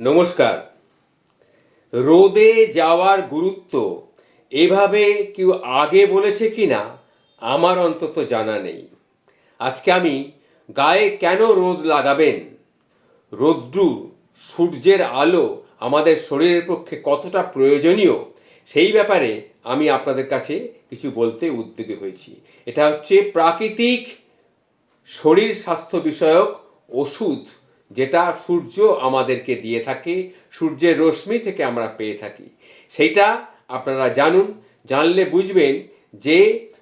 নমস্কার। রোদে যাওয়ার গুরুত্ব এভাবে কেউ আগে বলেছে কি না আমার অন্তত জানা নেই। আজকে আমি গায়ে কেন রোদ লাগাবেন? রোদ্রু সূর্যের আলো আমাদের শরীরের পক্ষে কতটা প্রয়োজনীয়, সেই ব্যাপারে আমি আপনাদের কাছে কিছু বলতে উদ্যোগী হয়েছি। এটা হচ্ছে প্রাকৃতিক শরীর স্বাস্থ্য বিষয়ক ওষুধ যেটা সূর্য আমাদেরকে দিয়ে থাকে, সূর্যের রশ্মি থেকে আমরা পেয়ে থাকি। সেইটা আপনারা জানুন, জানলে বুঝবেন যে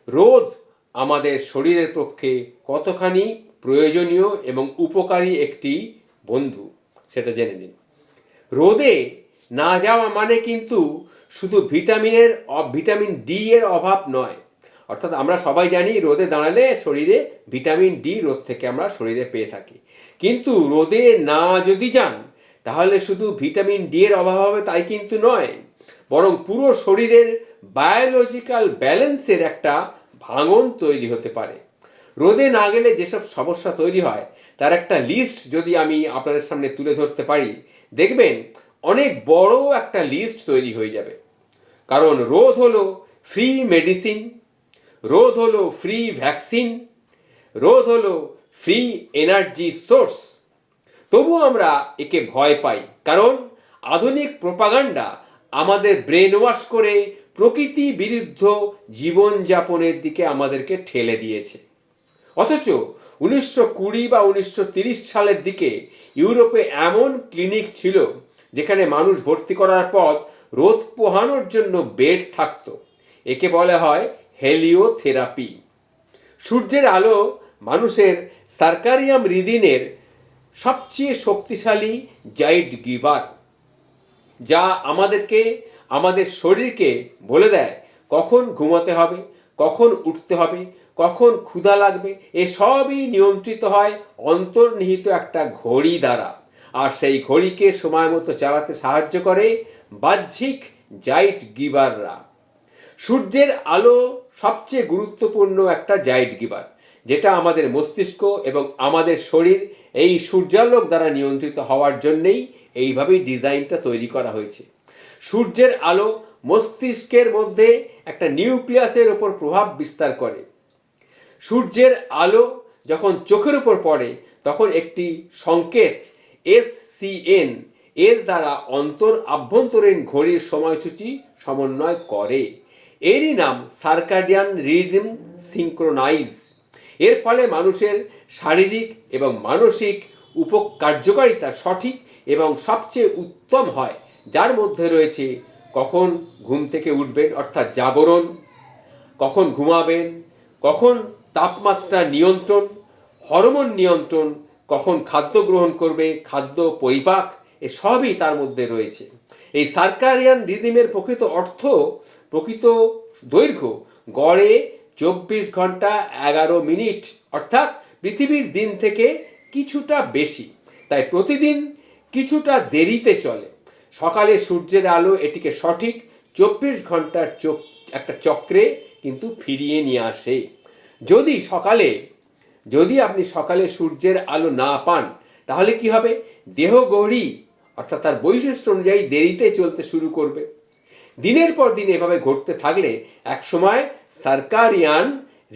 রোদ আমাদের শরীরের পক্ষে কতখানি প্রয়োজনীয় এবং উপকারী একটি বন্ধু, সেটা জেনে নিন। রোদে না যাওয়া মানে কিন্তু শুধু ভিটামিনের ভিটামিন ডি এর অভাব নয় অর্থাৎ আমরা সবাই জানি রোদে দাঁড়ালে শরীরে ভিটামিন ডি রোদ থেকে আমরা শরীরে পেয়ে থাকি। কিন্তু রোদে না যদি যান, তাহলে শুধু ভিটামিন ডি এর অভাব হবে তাই কিন্তু নয়, বরং পুরো শরীরের বায়োলজিক্যাল ব্যালেন্সের একটা ভাঙন তৈরি হতে পারে। রোদে না গেলে যেসব সমস্যা তৈরি হয়, তার একটা লিস্ট যদি আমি আপনাদের সামনে তুলে ধরতে পারি, দেখবেন অনেক বড় একটা লিস্ট তৈরি হয়ে যাবে। কারণ রোদ হলো ফ্রি মেডিসিন রোদ হলো ফ্রি ভ্যাকসিন রোধ হলো ফ্রি এনার্জি সোর্স তবু আমরা একে ভয় পাই, কারণ আধুনিক প্রপাগান্ডা আমাদের ব্রেন ওয়াশ করে প্রকৃতি বিরুদ্ধ জীবনযাপনের দিকে আমাদেরকে ঠেলে দিয়েছে। অথচ উনিশশো কুড়ি বা উনিশশো তিরিশ সালের দিকে ইউরোপে এমন ক্লিনিক ছিল যেখানে মানুষ ভর্তি করার পর রোদ পোহানোর জন্য বেড থাকতো। একে বলা হয় হেলিওথেরাপি। সূর্যের আলো মানুষের সার্কারিয়াম রিদিনের সবচেয়ে শক্তিশালী জাইড গিভার, যা আমাদেরকে, আমাদের শরীরকে বলে দেয় কখন ঘুমাতে হবে, কখন উঠতে হবে, কখন ক্ষুধা লাগবে। এসবই নিয়ন্ত্রিত হয় অন্তর্নিহিত একটা ঘড়ি দ্বারা। আর সেই ঘড়িকে সময় মতো চালাতে সাহায্য করে বাহ্যিক জাইট গিভাররা। সূর্যের আলো সবচেয়ে গুরুত্বপূর্ণ একটা জাইট গিভার যেটা আমাদের মস্তিষ্ক এবং আমাদের শরীর এই সূর্যালোক দ্বারা নিয়ন্ত্রিত হওয়ার জন্যেই এইভাবেই ডিজাইনটা তৈরি করা হয়েছে। সূর্যের আলো মস্তিষ্কের মধ্যে একটা নিউক্লিয়াসের ওপর প্রভাব বিস্তার করে। সূর্যের আলো যখন চোখের উপর পড়ে, তখন একটি সংকেত এস সিএন এর দ্বারা অন্তর আভ্যন্তরীণ ঘড়ির সময়সূচি সমন্বয় করে। এরই নাম সার্কাডিয়ান রিদম সিঙ্ক্রোনাইজ। এর ফলে মানুষের শারীরিক এবং মানসিক উপকার্যকারিতা সঠিক এবং সবচেয়ে উত্তম হয়, যার মধ্যে রয়েছে কখন ঘুম থেকে উঠবেন, অর্থাৎ জাগরণ, কখন ঘুমাবেন, কখন তাপমাত্রা নিয়ন্ত্রণ, হরমোন নিয়ন্ত্রণ, কখন খাদ্য গ্রহণ করবে, খাদ্য পরিপাক, এ সবই তার মধ্যে রয়েছে। এই সার্কারিয়ান রিদিমের প্রকৃত অর্থ প্রকৃত দৈর্ঘ্য গড়ে চব্বিশ ঘণ্টা এগারো মিনিট, অর্থাৎ পৃথিবীর দিন থেকে কিছুটা বেশি। তাই প্রতিদিন কিছুটা দেরিতে চলে। সকালে সূর্যের আলো এটিকে সঠিক চব্বিশ ঘণ্টার চোখ একটা চক্রে কিন্তু ফিরিয়ে নিয়ে আসে। যদি সকালে, যদি আপনি সকালে সূর্যের আলো না পান, তাহলে কি হবে? দেহ গড়ি, অর্থাৎ তার বৈশিষ্ট্য অনুযায়ী দেরিতে চলতে শুরু করবে। দিনের পর দিন এভাবে ঘটতে থাকলে একসময় সার্কারিয়ান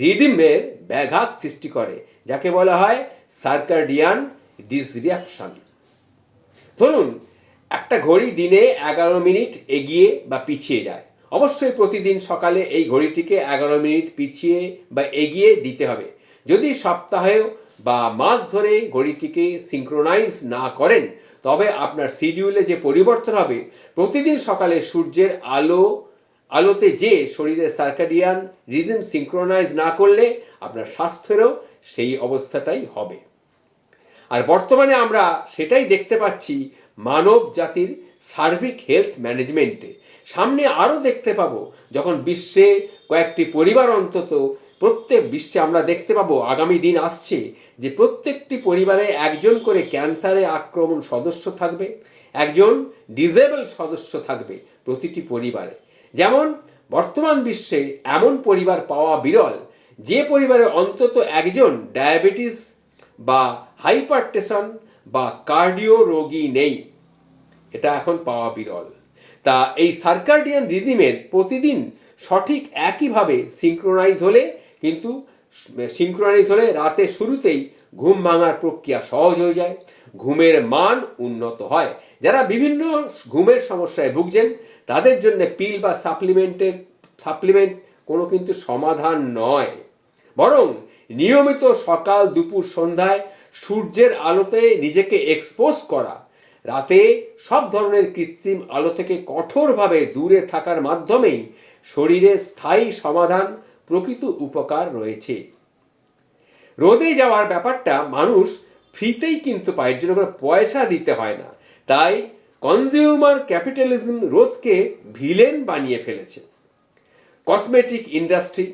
রিডিমের ব্যাঘাত সৃষ্টি করে, যাকে বলা হয় সার্কাডিয়ান ডিসরিয়াকশন। ধরুন, একটা ঘড়ি দিনে এগারো মিনিট এগিয়ে বা পিছিয়ে যায়। অবশ্যই প্রতিদিন সকালে এই ঘড়িটিকে এগারো মিনিট পিছিয়ে বা এগিয়ে দিতে হবে। যদি সপ্তাহেও বা মাস ধরে ঘড়িটিকে সিঙ্ক্রোনাইজ না করেন তবে আপনার শিডিউলে যে পরিবর্তন হবে, প্রতিদিন সকালে সূর্যের আলো, আলোতে যে শরীরের সার্কাডিয়ান রিদম সিঙ্ক্রোনাইজ না করলে আপনার স্বাস্থ্যেরও সেই অবস্থাটাই হবে। আর বর্তমানে আমরা সেটাই দেখতে পাচ্ছি মানব জাতির সার্বিক হেলথ ম্যানেজমেন্টে সামনে আরও দেখতে পাবো, যখন বিশ্বে কয়েকটি পরিবার অন্তত প্রত্যেক বিশ্বে আমরা দেখতে পাবো, আগামী দিন আসছে যে প্রত্যেকটি পরিবারে একজন করে ক্যান্সারে আক্রমণ সদস্য থাকবে, একজন ডিজেবল সদস্য থাকবে প্রতিটি পরিবারে। যেমন, বর্তমান বিশ্বে এমন পরিবার পাওয়া বিরল, যে পরিবারে অন্তত একজন ডায়াবেটিস বা হাইপারটেশন বা কার্ডিও রোগী নেই। এটা এখন পাওয়া বিরল। তা এই সার্কার্ডিয়ান রিদিমের প্রতিদিন সঠিক একইভাবে সিঙ্ক্রোনাইজ হলে কিন্তু সিঙ্ক্রোনাইজ হলে রাতে শুরুতেই ঘুম ভাঙার প্রক্রিয়া সহজ হয়ে যায়, ঘুমের মান উন্নত হয়। যারা বিভিন্ন ঘুমের সমস্যায় ভুগছেন, তাদের জন্য পিল বা সাপ্লিমেন্টের সাপ্লিমেন্ট কোনো কিন্তু সমাধান নয়। বরং নিয়মিত সকাল দুপুর সন্ধ্যায় সূর্যের আলোতে নিজেকে এক্সপোজ করা, রাতে সব ধরনের কৃত্রিম আলো থেকে কঠোরভাবে দূরে থাকার মাধ্যমেই শরীরে স্থায়ী সমাধান প্রকৃত উপকার রয়েছে। রোদে যাওয়ার ব্যাপারটা মানুষ ফ্রিতেই কিন্তু পায় জন্য কোনো পয়সা দিতে হয় না। তাই কনজিউমার ক্যাপিটালিজম রোদকে ভিলেন বানিয়ে ফেলেছে। Cosmetic industry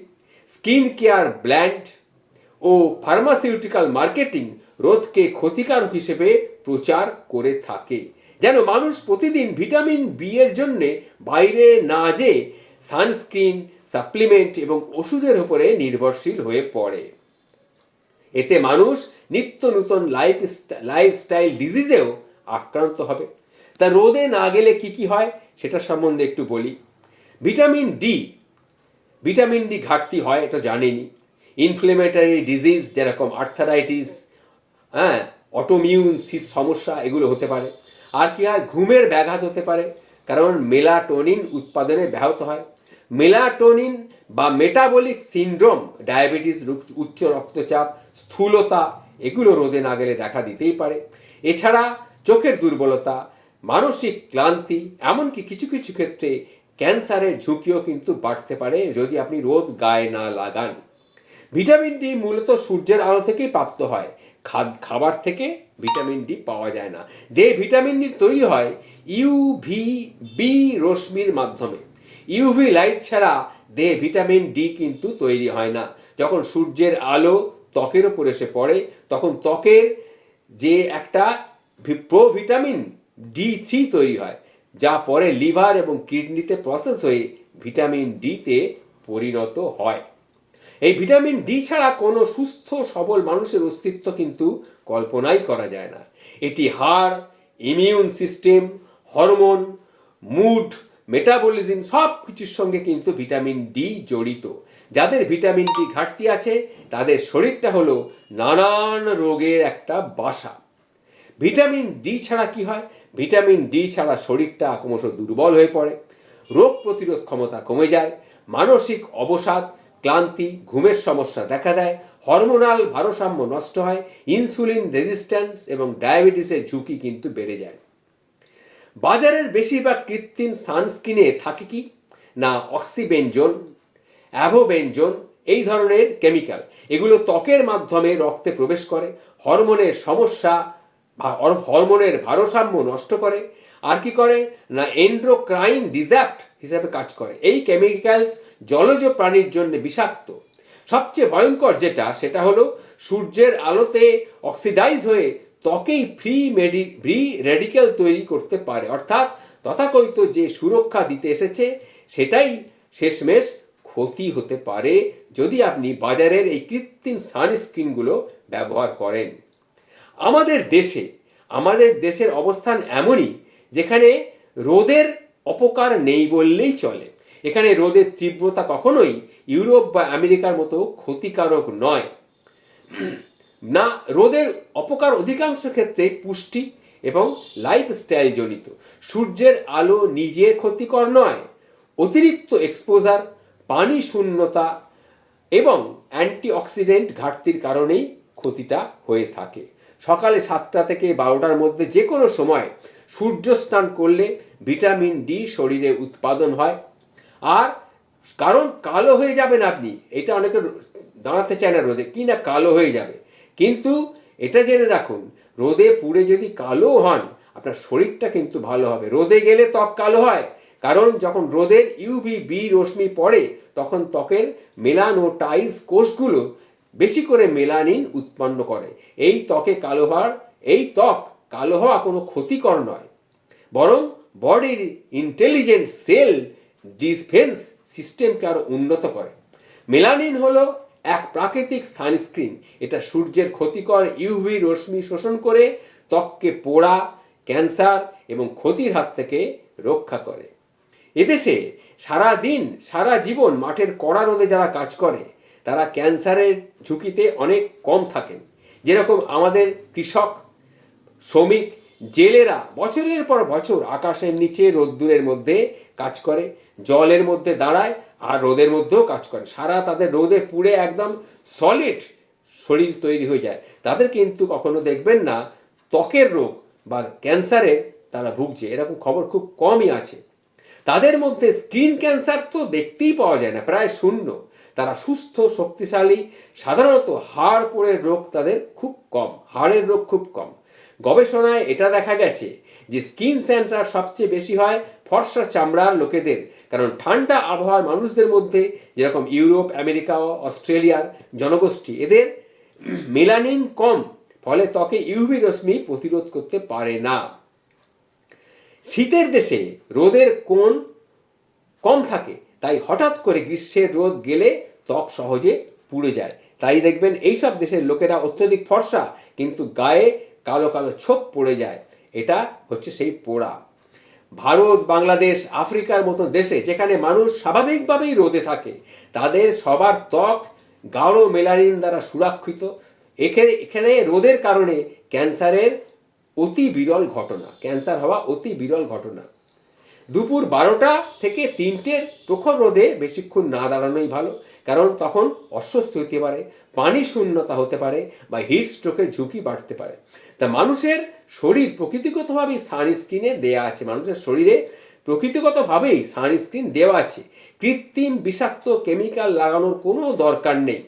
skin care brand ও ফার্মাসিউটিক্যাল মার্কেটিং রোদকে ক্ষতিকারক হিসেবে প্রচার করে থাকে। যেন মানুষ প্রতিদিন ভিটামিন বি এর জন্যে বাইরে না যেয়ে সানস্ক্রিন, সাপ্লিমেন্ট এবং ওষুধের উপরে নির্ভরশীল হয়ে পড়ে। এতে মানুষ নিত্য নূতন লাইফ লাইফস্টাইল ডিজিজেও আক্রান্ত হবে। তা রোদে না গেলে কি কি হয় সেটা সম্বন্ধে একটু বলি। ভিটামিন ডি ভিটামিন ডি ঘাটতি হয় এটা জানেনি। ইনফ্লেমেটারি ডিজিজ যেরকম আর্থারাইটিস হ্যাঁ অটোমিউন সিস সমস্যা এগুলো হতে পারে। আর কি হয়, ঘুমের ব্যাঘাত হতে পারে। কারণ মেলাটোনিন উৎপাদনে ব্যাহত হয়। মেলাটোনিন বা মেটাবলিক সিনড্রোম ডায়াবেটিস উচ্চ রক্তচাপ, স্থূলতা, এগুলো রোদে না গেলে দেখা দিতেই পারে। এছাড়া চোখের দুর্বলতা, মানসিক ক্লান্তি, এমনকি কিছু কিছু ক্ষেত্রে ক্যান্সারের ঝুঁকিও কিন্তু বাড়তে পারে যদি আপনি রোদ গায়ে না লাগান। ভিটামিন ডি মূলত সূর্যের আলো থেকেই প্রাপ্ত হয়। খাবার থেকে ভিটামিন ডি পাওয়া যায় না। দে ভিটামিন ডি তৈরি হয় ইউভি বি রশ্মির মাধ্যমে। ইউভি লাইট ছাড়া দে ভিটামিন ডি কিন্তু তৈরি হয় না। যখন সূর্যের আলো ত্বকের ওপর এসে পড়ে, তখন ত্বকের যে একটা প্রো ভিটামিন ডি থ্রি তৈরি হয়, যা পরে লিভার এবং কিডনিতে প্রসেস হয়ে ভিটামিন ডিতে পরিণত হয়। এই ভিটামিন ডি ছাড়া কোনো সুস্থ, সবল মানুষের অস্তিত্ব কিন্তু কল্পনাই করা যায় না। এটি হাড় immune system hormone mood metabolism সব কিছুর সঙ্গে কিন্তু ভিটামিন ডি জড়িত। যাদের ভিটামিন ডি ঘাটতি আছে, তাদের শরীরটা হলো নানান রোগের একটা বাসা। ভিটামিন ডি ছাড়া কি হয়? ভিটামিন ডি ছাড়া শরীরটা ক্রমশ দুর্বল হয়ে পড়ে। রোগ প্রতিরোধ ক্ষমতা কমে যায়। মানসিক অবসাদ ক্লান্তি, ঘুমের সমস্যা দেখা দেয়, হরমোনাল ভারসাম্য নষ্ট হয়, ইনসুলিন রেজিস্ট্যান্স এবং ডায়াবেটিসের ঝুঁকি কিন্তু বেড়ে যায়। বাজারের বেশিরভাগ কৃত্রিম সানস্ক্রিনে থাকে কি? না অক্সিবেঞ্জন অ্যাভোবেঞ্জন এই ধরনের কেমিক্যাল। এগুলো ত্বকের মাধ্যমে রক্তে প্রবেশ করে, হরমোনের সমস্যা হরমোনের ভারসাম্য নষ্ট করে আর কি করে? না এন্ড্রোক্রাইন ডিজ্যাপ্ট হিসাবে কাজ করে। এই কেমিক্যালস জলজ প্রাণীর জন্য বিষাক্ত। সবচেয়ে ভয়ঙ্কর যেটা, সেটা হলো সূর্যের আলোতে অক্সিডাইজ হয়ে ত্বকেই ফ্রি মেডি ফ্রি রেডিক্যাল তৈরি করতে পারে। অর্থাৎ তথাকথিত যে সুরক্ষা দিতে এসেছে, সেটাই শেষমেশ ক্ষতি হতে পারে যদি আপনি বাজারের এই কৃত্রিম সানস্ক্রিনগুলো ব্যবহার করেন। আমাদের দেশে, আমাদের দেশের অবস্থান এমনই যেখানে রোদের অপকার নেই বললেই চলে। এখানে রোদের তীব্রতা কখনোই ইউরোপ বা আমেরিকার মতো ক্ষতিকারক নয়। না, রোদের অপকার অধিকাংশ ক্ষেত্রে পুষ্টি এবং লাইফস্টাইল জনিত। সূর্যের আলো নিজে ক্ষতিকর নয়। অতিরিক্ত এক্সপোজার পানি শূন্যতা এবং অ্যান্টিঅক্সিডেন্ট ঘাটতির কারণেই ক্ষতিটা হয়ে থাকে। সকালে সাতটা থেকে বারোটার মধ্যে যে কোনো সময় সূর্য স্নান করলে ভিটামিন ডি শরীরে উৎপাদন হয়। আর কারণ কালো হয়ে যাবেন আপনি, এটা অনেকে দাঁড়াতে চায় না রোদে, কি না কালো হয়ে যাবে। কিন্তু এটা জেনে রাখুন, রোদে পুড়ে যদি কালো হন, আপনার শরীরটা কিন্তু ভালো হবে। রোদে গেলে ত্বক কালো হয়, কারণ যখন রোদের ইউভি বি রশ্মি পড়ে, তখন ত্বকের মেলানোটাইজ কোষগুলো বেশি করে মেলানিন উৎপন্ন করে। এই ত্বকে কালো হওয়ার, এই ত্বক কালো হওয়া কোনো ক্ষতিকর নয়। বরং বডির ইন্টেলিজেন্ট সেল ডিফেন্স সিস্টেমকে আরও উন্নত করে। মেলানিন হলো এক প্রাকৃতিক সানস্ক্রিন এটা সূর্যের ক্ষতিকর ইউভি রশ্মি শোষণ করে ত্বককে পোড়া, ক্যান্সার এবং ক্ষতির হাত থেকে রক্ষা করে। এদেশে সারা দিন সারা জীবন মাঠের কড়া রোদে যারা কাজ করে, তারা ক্যান্সারের ঝুঁকিতে অনেক কম থাকেন। যেরকম আমাদের কৃষক শ্রমিক, জেলেরা বছরের পর বছর আকাশের নিচে রোদ্দুরের মধ্যে কাজ করে, জলের মধ্যে দাঁড়ায় আর রোদের মধ্যেও কাজ করে। সারা তাদের রোদে পুড়ে একদম সলিড শরীর তৈরি হয়ে যায়। তাদের কিন্তু কখনো দেখবেন না, ত্বকের রোগ বা ক্যান্সারে তারা ভুগছে। এরকম খবর খুব কমই আছে। তাদের মধ্যে স্কিন ক্যান্সার তো দেখতেই পাওয়া যায় না, প্রায় শূন্য। তারা সুস্থ, শক্তিশালী, সাধারণত হাড় পোড়ের রোগ তাদের খুব কম, হাড়ের রোগ খুব কম। গবেষণায় এটা দেখা গেছে যে স্কিন ক্যান্সার সবচেয়ে বেশি হয় ফর্সা চামড়ার লোকেদের। কারণ ঠান্ডা আবহাওয়ার মানুষদের মধ্যে যেরকম ইউরোপ, আমেরিকা, অস্ট্রেলিয়ার জনগোষ্ঠী, এদের মেলানিন কম, ফলে ত্বকে ইউভি রশ্মি প্রতিরোধ করতে পারে না। শীতের দেশে রোদের কোণ কম থাকে, তাই হঠাৎ করে গ্রীষ্মের রোদ গেলে ত্বক সহজে পুড়ে যায়। তাই দেখবেন এইসব দেশের লোকেরা অত্যধিক ফর্সা, কিন্তু গায়ে কালো কালো ছোপ পড়ে যায়। এটা হচ্ছে সেই পোড়া। ভারত, বাংলাদেশ, আফ্রিকার মতো দেশে যেখানে মানুষ স্বাভাবিকভাবেই রোদে থাকে, তাদের সবার ত্বক গাঢ় মেলারিন দ্বারা সুরক্ষিত। এখানে এখানে রোদের কারণে ক্যান্সারের অতি বিরল ঘটনা, ক্যান্সার হওয়া অতি বিরল ঘটনা। দুপুর বারোটা থেকে তিনটের প্রখর রোদে বেশিক্ষণ না দাঁড়ানোই ভালো, কারণ তখন অস্বস্তি হতে পারে, পানি শূন্যতা হতে পারে বা হিট স্ট্রোকের ঝুঁকি বাড়তে পারে। তা মানুষের শরীর প্রকৃতিগতভাবেই সানস্ক্রিনে দেয়া আছে, মানুষের শরীরে প্রকৃতিগতভাবেই সানস্ক্রিন দেওয়া আছে। কৃত্রিম বিষাক্ত কেমিক্যাল লাগানোর কোনো দরকার নেই।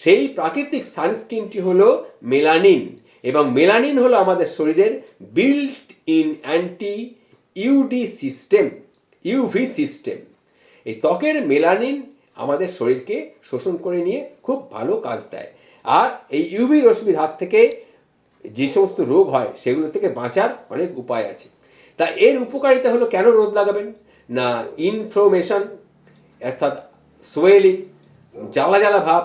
সেই প্রাকৃতিক সানস্ক্রিনটি হলো মেলানিন এবং মেলানিন হলো আমাদের শরীরের built in anti UD system UV system এই ত্বকের মেলানিন আমাদের শরীরকে শোষণ করে নিয়ে খুব ভালো কাজ দেয়। আর এই ইউভি রশ্মির হাত থেকে যে সমস্ত রোগ হয়, সেগুলো থেকে বাঁচার অনেক উপায় আছে। তা এর উপকারিতা হলো কেন রোদ লাগাবেন? না ইনফ্লোমেশন অর্থাৎ সোয়েলিং জ্বালা জ্বালা ভাব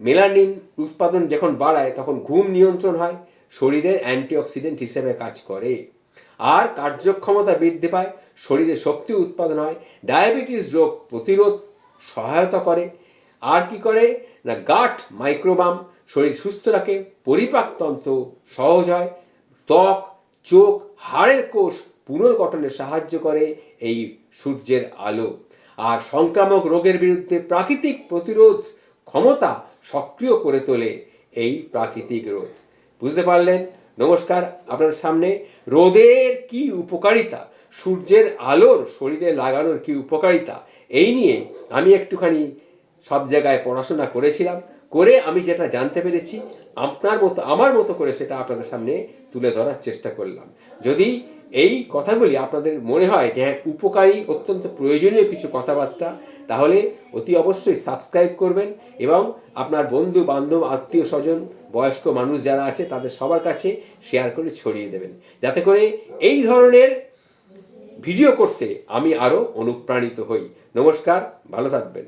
মেলানিন উৎপাদন যখন বাড়ায়, তখন ঘুম নিয়ন্ত্রণ হয়, শরীরের অ্যান্টিঅক্সিডেন্ট হিসেবে কাজ করে। আর কার্যক্ষমতা বৃদ্ধি পায়, শরীরে শক্তি উৎপাদন হয়, ডায়াবেটিস রোগ প্রতিরোধ সহায়তা করে। আর কি করে? না, গাট, মাইক্রোবাম, শরীর সুস্থ রাখে পরিপাকতন্ত্র সহজ হয়, ত্বক, চোখ, হাড়ের কোষ পুনর্গঠনে সাহায্য করে এই সূর্যের আলো। আর সংক্রামক রোগের বিরুদ্ধে প্রাকৃতিক প্রতিরোধ ক্ষমতা সক্রিয় করে তোলে এই প্রাকৃতিক রোদ বুঝতে পারলেন? নমস্কার, আপনাদের সামনে রোদের কি উপকারিতা, সূর্যের আলোর শরীরে লাগানোর কি উপকারিতা, এই নিয়ে আমি একটুখানি সব জায়গায় পড়াশোনা করেছিলাম, করে আমি যেটা জানতে পেরেছি, আপনার মতো, আমার মতো করে সেটা আপনাদের সামনে তুলে ধরার চেষ্টা করলাম। যদি এই কথাগুলি আপনাদের মনে হয় যে হ্যাঁ উপকারী, অত্যন্ত প্রয়োজনীয় কিছু কথাবার্তা, তাহলে অতি অবশ্যই সাবস্ক্রাইব করবেন এবং আপনার বন্ধু বান্ধব আত্মীয় স্বজন বয়স্ক মানুষ যারা আছে, তাদের সবার কাছে শেয়ার করে ছড়িয়ে দেবেন। যাতে করে এই ধরনের ভিডিও করতে আমি আরও অনুপ্রাণিত হই। নমস্কার, ভালো থাকবেন।